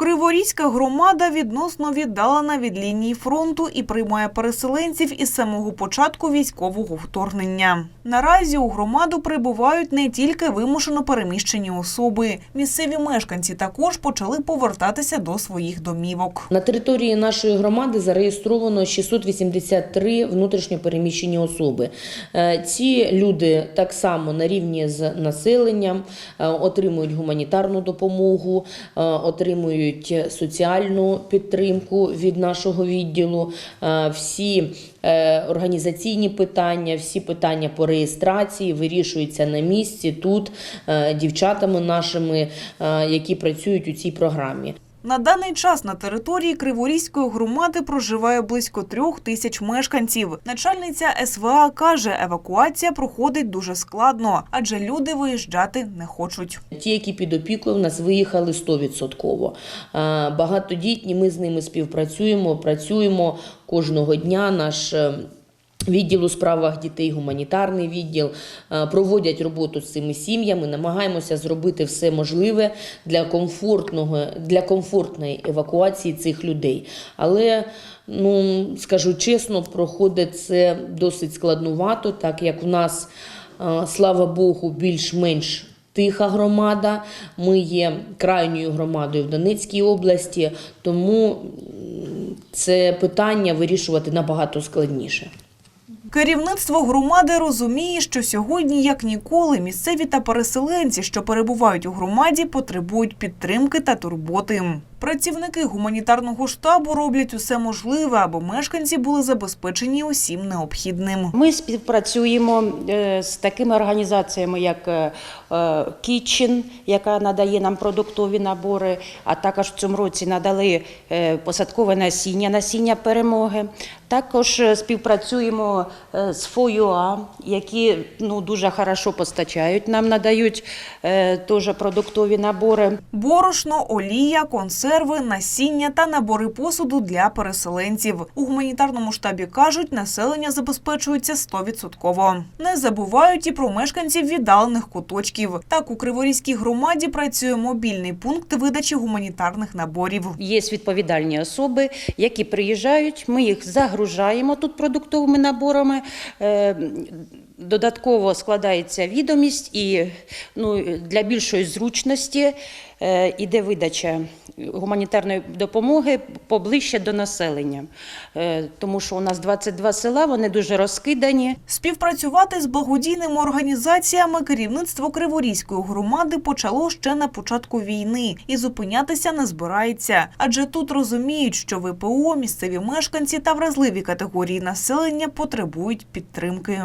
Криворізька громада відносно віддалена від лінії фронту і приймає переселенців із самого початку військового вторгнення. Наразі у громаду прибувають не тільки вимушено переміщені особи. Місцеві мешканці також почали повертатися до своїх домівок. На території нашої громади зареєстровано 683 внутрішньо переміщені особи. Е, Ці люди так само на рівні з населенням е, отримують гуманітарну допомогу, е, отримують соціальну підтримку від нашого відділу. Е, Всі е, організаційні питання, всі питання по реєстрації вирішуються на місці тут е, дівчатами нашими, які працюють у цій програмі. На даний час на території Криворізької громади проживає близько трьох тисяч мешканців. Начальниця СВА каже, евакуація проходить дуже складно, адже люди виїжджати не хочуть. Ті, які під опікою, в нас виїхали 100%. Багатодітні, ми з ними співпрацюємо, працюємо кожного дня. Наш е, Відділ у справах дітей, гуманітарний відділ е, проводять роботу з цими сім'ями. Намагаємося зробити все можливе для комфортного для комфортної евакуації цих людей. Але ну скажу чесно, проходить це досить складнувато, так як в нас, е, слава Богу, більш-менш Тиха громада. Ми є крайньою громадою в Донецькій області, тому це питання вирішувати набагато складніше. Керівництво громади розуміє, що сьогодні, як ніколи, місцеві та переселенці, що перебувають у громаді, потребують підтримки та турботи. Працівники гуманітарного штабу роблять усе можливе, аби мешканці були забезпечені усім необхідним. Ми співпрацюємо е, з такими організаціями, як е, е, яка надає нам продуктові набори, а також в цьому році надали е, посадкове насіння, насіння перемоги. Також співпрацюємо з ФОЮА, які ну, дуже хорошо постачають, нам надають теж продуктові набори. Борошно, олія, консерви, насіння та набори посуду для переселенців. У гуманітарному штабі кажуть, населення забезпечується 100%. Не забувають і про мешканців віддалених куточків. Так у Криворізькій громаді працює мобільний пункт видачі гуманітарних наборів. Є відповідальні особи, які приїжджають. Ми їх загружаємо тут продуктовими наборами. Додатково складається відомість, і ну, для більшої зручності е, іде видача гуманітарної допомоги поближче до населення, Е, тому що у нас 22 села, вони дуже розкидані. Співпрацювати з благодійними організаціями керівництво Криворізької громади почало ще на початку війни і зупинятися не збирається. Адже тут розуміють, що ВПО, місцеві мешканці та вразливі категорії населення потребують підтримки.